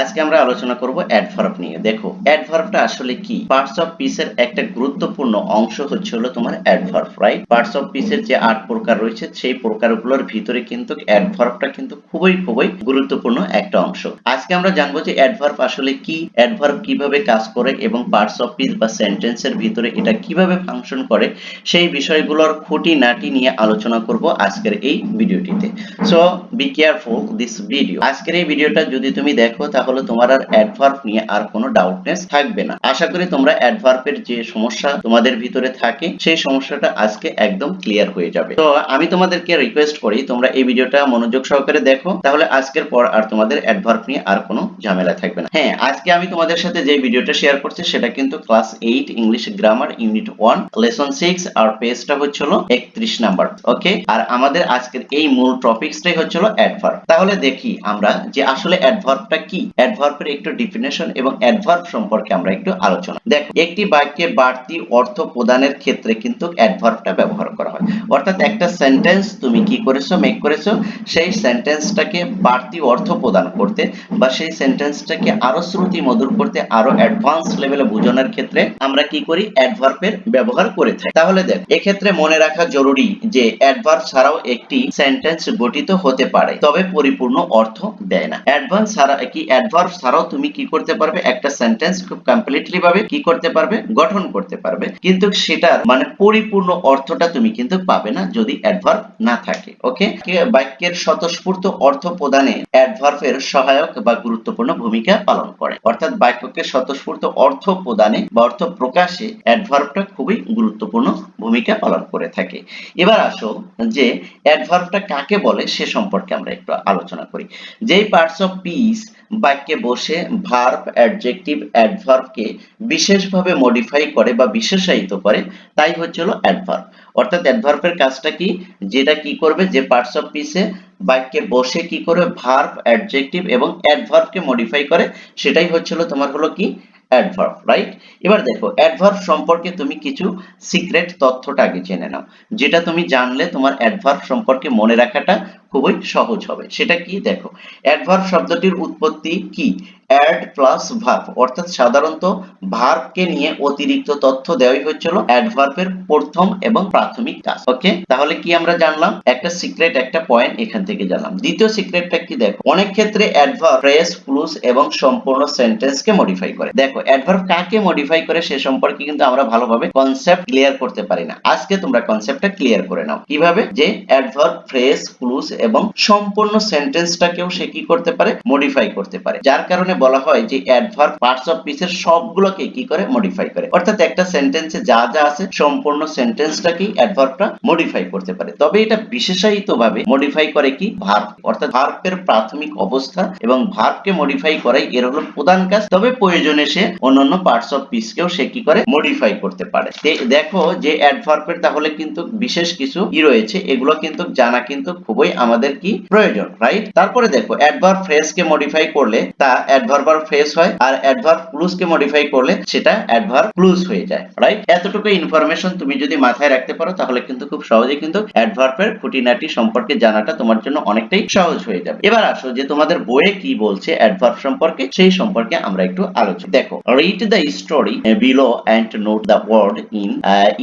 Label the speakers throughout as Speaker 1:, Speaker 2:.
Speaker 1: আজকে আমরা আলোচনা করব অ্যাডভার্ব নিয়ে। দেখো অ্যাডভার্বটা আসলে কি? পার্টস অফ পিসের একটা গুরুত্বপূর্ণ অংশ হচ্ছে হলো তোমার অ্যাডভার্ব রাইট পার্টস অফ পিসের যে আট প্রকার রয়েছে, সেই প্রকারগুলোর ভিতরে কিন্তু অ্যাডভার্বটা কিন্তু খুবই খুবই গুরুত্বপূর্ণ একটা অংশ। আজকে আমরা জানব যে অ্যাডভার্ব আসলে কি? অ্যাডভার্ব কীভাবে কাজ করে এবং পার্টস অফ পিস বা সেন্টেন্সের ভিতরে এটা কীভাবে ফাংশন করে? সেই বিষয়গুলোর খুঁটি নাটি নিয়ে আলোচনা করব আজকের এই ভিডিওটিতে। So be careful this video আজকের এই ভিডিওটা যদি তুমি দেখো তাহলে তোমার আর অ্যাডভার্ব নিয়ে আর কোনো ডাউটনেস থাকবে না। আশা করি তোমরা অ্যাডভার্বের যে সমস্যা তোমাদের ভিতরে থাকে, সেই সমস্যাটা আজকে একদম ক্লিয়ার হয়ে যাবে। তো আমি তোমাদেরকে রিকোয়েস্ট করি, তোমরা এই ভিডিওটা মনোযোগ সহকারে দেখো, তাহলে আজকের পর আর তোমাদের অ্যাডভার্ব নিয়ে আর কোনো ঝামেলা থাকবে না। হ্যাঁ আজকে আমি তোমাদের সাথে যে ভিডিওটা শেয়ার করছি, সেটা কিন্তু class eight English grammar unit one lesson six আর পেজটা হচ্ছিল একত্রিশ নাম্বার ওকে আর আমাদের আজকের এই মূল টপিকসটাই হচ্ছিল অ্যাডভার্ব তাহলে দেখি আমরা যে আসলে অ্যাডভার্বটা কি। অ্যাডভার্বের একটু ডেফিনেশন এবং অ্যাডভার্ব সম্পর্কে আমরা একটু আলোচনা। দেখো, একটি বাক্যে বাড়তি অর্থ প্রদানের ক্ষেত্রে কিন্তু অ্যাডভার্বটা ব্যবহার করা হয়। অর্থাৎ একটা সেন্টেন্স তুমি কি করেছ মেক করেছ, সেই সেন্টেন্সটাকে বাড়তি অর্থ প্রদান করতে বা সেই সেন্টেন্সটাকে আরও শ্রুতি মধুর করতে, আরও অ্যাডভান্স লেভেলে বোঝানোর ক্ষেত্রে আমরা কি করি অ্যাডভার্বের ব্যবহার করে থাকি। তাহলে দেখ, এক্ষেত্রে মনে রাখা জরুরি যে অ্যাডভার্ব ছাড়াও একটি সেন্টেন্স গঠিত হতে পারে, তবে পরিপূর্ণ অর্থ দেয় না। অ্যাডভান্স ছাড়া কি অ্যাডভার্ব ছাড়াও তুমি কি করতে পারবে? একটা সেন্টেন্স খুব কমপ্লিটলি ভাবে কি করতে পারবে? গঠন করতে পারবে। কিন্তু সেটার মানে পরিপূর্ণ অর্থটা তুমি কিন্তু পাবে না যদি অ্যাডভার্ব না থাকে ওকে বাক্যের স্বতঃস্ফূর্ত অর্থ প্রদানে অ্যাডভার্বের সহায়ক বা গুরুত্বপূর্ণ ভূমিকা পালন করে। অর্থাৎ বাক্যকে স্বতঃস্ফূর্ত অর্থ প্রদানে বা অর্থ প্রকাশে অ্যাডভার্বটা খুবই গুরুত্বপূর্ণ ভূমিকা পালন করে থাকে। এবার আসো যে অ্যাডভার্বটা কাকে বলে সে সম্পর্কে আমরা একটু আলোচনা করি। যেই পার্টস অফ পিস বাক্যে বসে ভার্ব অ্যাডজেক্টিভ অ্যাডভার্বকে বিশেষভাবে মডিফাই করে বা বিশেষায়িত করে, তাই হচ্ছিল অ্যাডভার্ব অর্থাৎ অ্যাডভার্বের কাজটা কি? যেটা কি করবে? যে পার্টস অফ পিসে বাক্যে বসে কি করবে? ভার্ব অ্যাডজেক্টিভ এবং অ্যাডভার্বকে মডিফাই করে, সেটাই হচ্ছিল তোমার হলো কি? অ্যাডভার্ব রাইট এবার দেখো অ্যাডভার্ব সম্পর্কে তুমি কিছু সিক্রেট তথ্যটা আগে জেনে নাও। যেটা তুমি জানলে তোমার অ্যাডভার্ব সম্পর্কে মনে রাখাটা খুবই সহজ হবে। সেটা কি? দেখো অ্যাডভার্ব শব্দটির উৎপত্তি কি? অ্যাড প্লাস ভার্ব অর্থাৎ সাধারণত ভার্বকে নিয়ে অতিরিক্ত তথ্য দেওয়াই হচ্ছিল অ্যাডভার্বের প্রথম এবং প্রাথমিক কাজ। ওকে তাহলে কি আমরা জানলাম? একটা সিক্রেট একটা পয়েন্ট এখান থেকে জানলাম। দ্বিতীয় সিক্রেটটা কি দেখো? অনেক ক্ষেত্রে অ্যাডভার্ব ফ্রেজ ক্লুজ এবং সম্পূর্ণ সেন্টেন্সকে মডিফাই করে। দেখো অ্যাডভার্ব কাকে মডিফাই করে সে সম্পর্কে কিন্তু আমরা ভালোভাবে কনসেপ্ট ক্লিয়ার করতে পারি না। আজকে তোমরা কনসেপ্টটা ক্লিয়ার করে নাও। কীভাবে? যে অ্যাডভার্ব ফ্রেজ ক্লুজ এবং সম্পূর্ণ সেন্টেন্সটাকেও সে কি করতে পারে? মডিফাই করতে পারে। যার কারণে বলা হয় যে অ্যাডভার্ব পার্টস অফ পিসের সবগুলোকে কি করে মডিফাই করে? অর্থাৎ একটা সেন্টেন্সে যা যা আছে, সম্পূর্ণ সেন্টেন্সটাকেই অ্যাডভার্বটা মডিফাই করতে পারে। তবে এটা বিশেষায়িত ভাবে মডিফাই করে কি? ভার্ব অর্থাৎ ভার্বের প্রাথমিক অবস্থা এবং ভার্বকে মডিফাই করাই এর হলো প্রধান কাজ। তবে প্রয়োজনে সে অন্যান্য পার্টস অফ পিসকেও সে কি করে? মডিফাই করতে পারে। দেখো যে অ্যাডভার্বের তাহলে কিন্তু বিশেষ কিছু ই রয়েছে। এগুলো কিন্তু জানা কিন্তু খুবই আমাদের কি প্রয়োজন রাইট তারপরে দেখো অ্যাডভার্ব ফ্রেজকে মডিফাই করলে তা অ্যাডভার্বার ফ্রেজ হয় আর অ্যাডভার্ব ক্লুজকে মডিফাই করলে সেটা অ্যাডভার্ব ক্লুজ হয়ে যায় রাইট এতটুকু ইনফরমেশন তুমি যদি মাথায় রাখতে পারো তাহলে কিন্তু খুব সহজে কিন্তু অ্যাডভার্বের খুঁটিনাটি সম্পর্কে জানাটা তোমার জন্য অনেকটাই সহজ হয়ে যাবে। এবার আসো যে তোমাদের বইয়ে কি বলছে অ্যাডভার্ব সম্পর্কে, সেই সম্পর্কে আমরা একটু আলোচনা দেখো read the story below and note the word in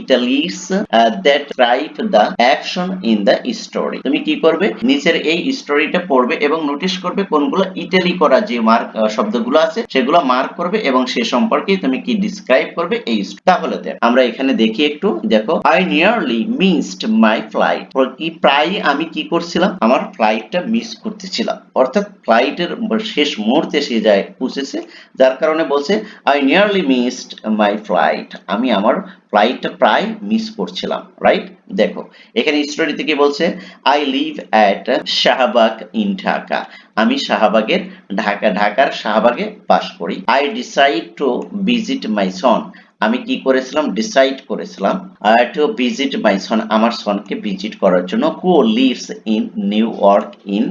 Speaker 1: italics that write the action in the story তুমি কি করবে? নিচের এই স্টোরিটা পড়বে এবং নোটিশ করবে কোনগুলো ইটালি করা যে মার্ক শব্দগুলো আছে, সেগুলো মার্ক করবে এবং সে সম্পর্কে তুমি কি ডিসক্রাইব করবে এই তাহলে দেখ, আমরা এখানে দেখি একটু, দেখো I nearly missed my flight কি প্রায় আমি কি করছিলাম? আমার ফ্লাইটটা মিস করতেছিলাম। অর্থাৎ ফ্লাইটের শেষ মুহূর্তে সে যায়, পৌঁছেছে, যার কারণে বলছে I nearly missed my flight আমি আমার ফ্লাইটটা প্রায় মিস করছিলাম রাইট দেখো, এখানে স্টোরিতে কি বলছে? I live at Shahbag in Dhaka আমি শাহবাগের ঢাকা, ঢাকার শাহবাগে বাস করি। I decide to visit my son আমি কি করেছিলাম? ডিসাইড করেছিলাম টু ভিজিট মাই সন আমার সনকে ভিজিট করার জন্য। Who lives in New York in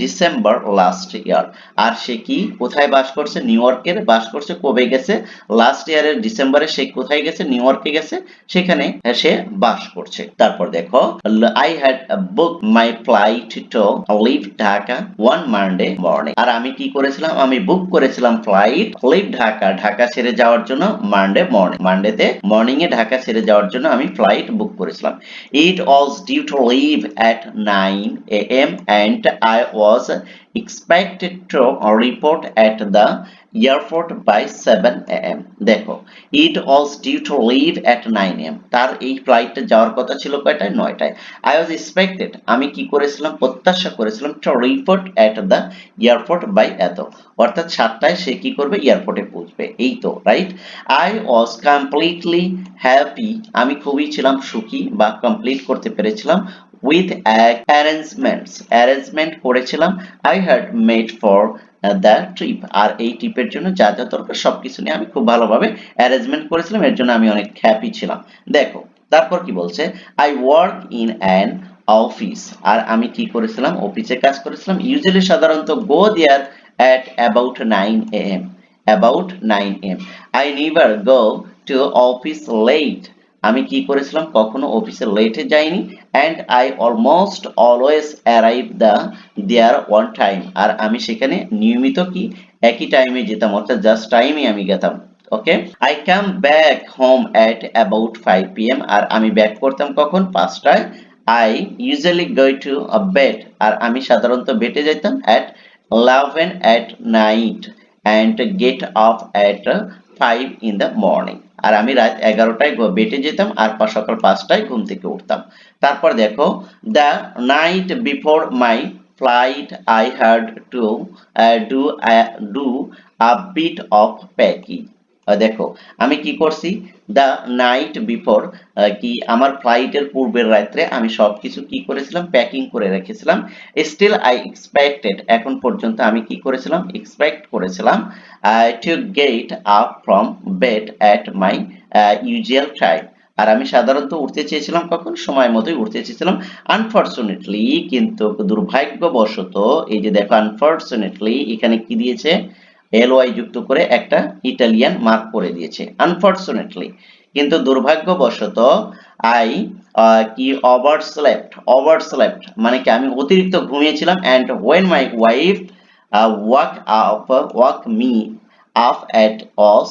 Speaker 1: December last year আর সে কি? কোথায় বাস করছে? নিউ ইয়র্কের বাস করছে কবে গেছে? লাস্ট ইয়ারের ডিসেম্বরে সে কোথায় গেছে? নিউ ইয়র্কে গেছে। সেখানে সে বাস করছে। তারপর দেখো I had book my flight to leave Dhaka on Monday morning আর আমি কি করেছিলাম? আমি বুক করেছিলাম ফ্লাইট লিভ ঢাকা ঢাকা ছেড়ে যাওয়ার জন্য মানডে মর্নিং মানডেতে মর্নিং এ ঢাকা ছেড়ে যাওয়ার জন্য আমি ফ্লাইট বুক করেছিলাম। It was due to leave at 9 a.m. and I was expected to report at the airport by seven am দেখো it also due to leave at nine am তার এই ফ্লাইটটা যাওয়ার কথা ছিল কয়টায়? নয়টায়। আই ওয়াজ এক্সপেক্টেড আমি কি করেছিলাম? প্রত্যাশা করেছিলাম to report at the airport by এত। অর্থাৎ সাতটায় সে কি করবে? এয়ারপোর্টে পৌঁছবে। এই তো right I was completely happy আমি খুবই ছিলাম সুখী বা কমপ্লিট করতে পেরেছিলাম। উইথ অ্যারেঞ্জমেন্টস অ্যারেঞ্জমেন্ট করেছিলাম I had made for the trip আর এই ট্রিপের জন্য যা যা দরকার সবকিছু নিয়ে আমি খুব ভালোভাবে অ্যারেঞ্জমেন্ট করেছিলাম, এর জন্য আমি অনেক হ্যাপি ছিলাম। দেখো, তারপর কি বলছে? I work in an office আর আমি কি করেছিলাম? অফিসে কাজ করেছিলাম ইউজুয়ালি সাধারণত go there at about nine am about nine am I never go to office late আমি কি করেছিলাম? কখনো অফিসে লেটে যাইনি and I almost always arrive the there on time আর আমি সেখানে নিয়মিত কি? একই টাইমে যেতাম, অর্থাৎ জাস্ট টাইমে আমি গেতাম okay I come back home at about five P M আর আমি ব্যাক করতাম কখন? পাঁচটায়। I usually go to bed আর আমি সাধারণত বেটে যেতাম at eleven at night and get off at five in the morning আর আমি রাত এগারোটায় বেটে যেতাম আর সকাল পাঁচটায় ঘুম থেকে উঠতাম। তারপর দেখো, the night before my flight I had to do do a bit of packing. দেখো, আমি কি করছি? দ্য নাইট বিফোর কি আমার ফ্লাইটের পূর্বের রাত্রে আমি সবকিছু কি করেছিলাম? প্যাকিং করে রেখেছিলাম। স্টিল আই এক্সপেক্টেড এখন পর্যন্ত আমি কি করেছিলাম? এক্সপেক্ট করেছিলাম to get up from bed at my usual time আর আমি সাধারণত উঠতে চেয়েছিলাম কখন? সময় মতোই উঠতে চেয়েছিলাম। আনফরচুনেটলি কিন্তু দুর্ভাগ্যবশত, এই যে দেখো আনফরচুনেটলি এখানে কি দিয়েছে? এল ওয়াই যুক্ত করে একটা ইটালিয়ান মার্ক করে দিয়েছে আনফরচুনেটলি কিন্তু দুর্ভাগ্যবশত আই কি ওভার স্লেপ্ট ওভার মানে কি আমি অতিরিক্ত ঘুমিয়েছিলাম and when my wife wake up wake me up at অস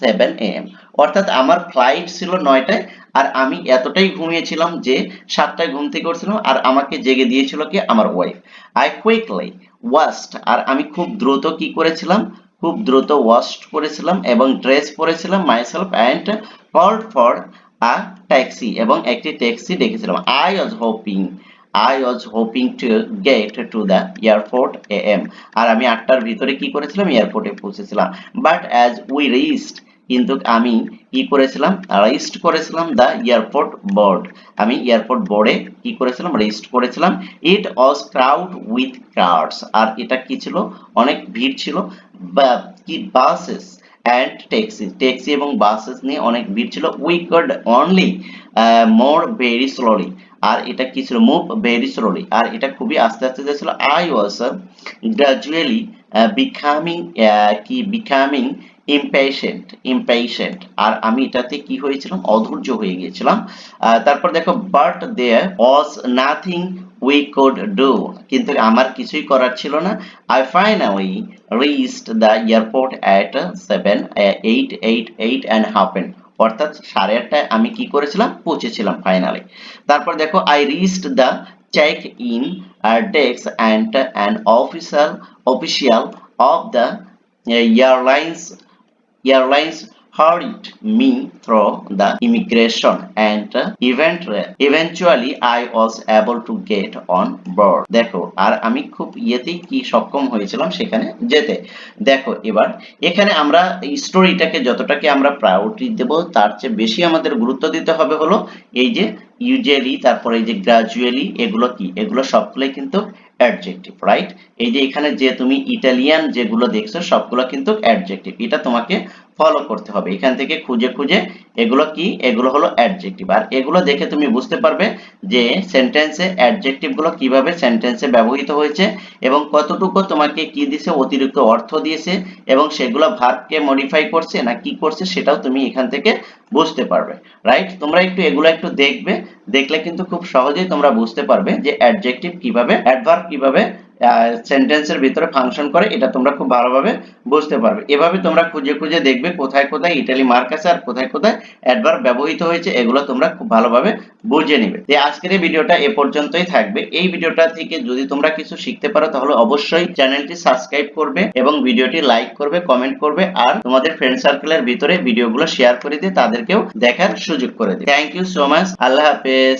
Speaker 1: সেভেন এম অর্থাৎ আমার ফ্লাইট ছিল নয়টায়, আর আমি এতটাই ঘুমিয়েছিলাম যে সাতটায় ঘুম থেকে উঠছিলাম আর আমাকে জেগে দিয়েছিল কি? আমার ওয়াইফ আই কুইকলি ওয়াস্ট। আর আমি খুব দ্রুত কি করেছিলাম? খুব দ্রুত ওয়াস্ট করেছিলাম এবং ড্রেস পরেছিলাম myself and called for a taxi এবং একটি taxi ডেকেছিলাম I was hoping I was hoping to get to the airport A M আর আমি আটটার ভিতরে কি করেছিলাম? এয়ারপোর্টে পৌঁছেছিলাম। বাট অ্যাজ উই রিচড কিন্তু আমি কি করেছিলাম? রেজিস্ট করেছিলাম দ্য এয়ারপোর্ট বোর্ড আমি এয়ারপোর্ট বোর্ডে কি করেছিলাম? রেজিস্ট করেছিলাম। It was crowd with cars আর এটা কি ছিল? অনেক ভিড় ছিল। কি বাসেস অ্যান্ড ট্যাক্সি ট্যাক্সি এবং বাসেস নিয়ে অনেক ভিড় ছিল। We could only move very slowly আর এটা কি ছিল? মুভ ভেরি স্লোলি আর এটা খুবই আস্তে আস্তে যাচ্ছিল। আই ওয়াজ গ্রাজুয়ালি বিকামিং কি বিকামিং ইম্পেশেন্ট ইম্পেশেন্ট আর আমি এটাতে কি হয়েছিলাম? অধৈর্য হয়ে গিয়েছিলাম। তারপর দেখো but there was nothing we could do কিন্তু আমার কিছুই করার ছিল না। I finally reached the airport at seven eight eight eight and half an অর্থাৎ সাড়ে আটটায় আমি কি করেছিলাম? পৌঁছেছিলাম ফাইনালি তারপর দেখো I reached the check in desk and an officer official of the airlines airlines hurried me through the immigration and event eventually I was able to get on board. দেখো, আর আমি খুব ইয়েতেই কি সক্ষম হয়েছিলাম সেখানে যেতে। দেখো, এবার এখানে আমরা স্টোরিটাকে যতটাকে আমরা প্রায়োরিটি দেব, তার চেয়ে বেশি আমাদের গুরুত্ব দিতে হবে হলো এই যে ইউজুয়ালি তারপরে এই যে গ্রাজুয়ালি এগুলো কি? এগুলো সবগুলোই কিন্তু অ্যাডজেক্টিভ রাইট এই যে এখানে যে তুমি ইটালিয়ান যেগুলো দেখছ, সবগুলো কিন্তু অ্যাডজেক্টিভ এটা তোমাকে ফলো করতে হবে। এখান থেকে খুঁজে খুঁজে এগুলো কি? এগুলো হলো অ্যাডজেক্টিভ আর এগুলো দেখে তুমি বুঝতে পারবে যে সেন্টেন্সে অ্যাডজেক্টিভগুলো কীভাবে সেন্টেন্সে ব্যবহৃত হয়েছে এবং কতটুকু তোমাকে কি দিছে, অতিরিক্ত অর্থ দিয়েছে এবং সেগুলো ভার্বকে মডিফাই করছে না কি করছে সেটাও তুমি এখান থেকে বুঝতে পারবে। রাইট তোমরা একটু এগুলো একটু দেখবে। দেখলে কিন্তু খুব সহজেই তোমরা বুঝতে পারবে যে অ্যাডজেক্টিভ কীভাবে অ্যাডভার্ব কীভাবে সেন্টেন্সের ভিতরে ফাংশন করে, এটা তোমরা খুব ভালোভাবে বুঝতে পারবে। এভাবে তোমরা খুঁজে খুঁজে দেখবে কোথায় কোথায় ইটালি মার্ক আছে আর কোথায় কোথায় অ্যাডভার্ব ব্যবহৃত হয়েছে, এগুলো তোমরা খুব ভালোভাবে বুঝে নিবে। যে আজকের এই ভিডিওটা এ পর্যন্তই থাকবে। এই ভিডিওটা থেকে যদি তোমরা কিছু শিখতে পারো, তাহলে অবশ্যই চ্যানেলটি সাবস্ক্রাইব করবে এবং ভিডিওটি লাইক করবে কমেন্ট করবে আর তোমাদের ফ্রেন্ড সার্কেলের ভিতরে ভিডিওগুলো শেয়ার করে দিয়ে তাদেরকেও দেখার সুযোগ করে দিবে। থ্যাংক ইউ সো মাচ আল্লাহ হাফেজ।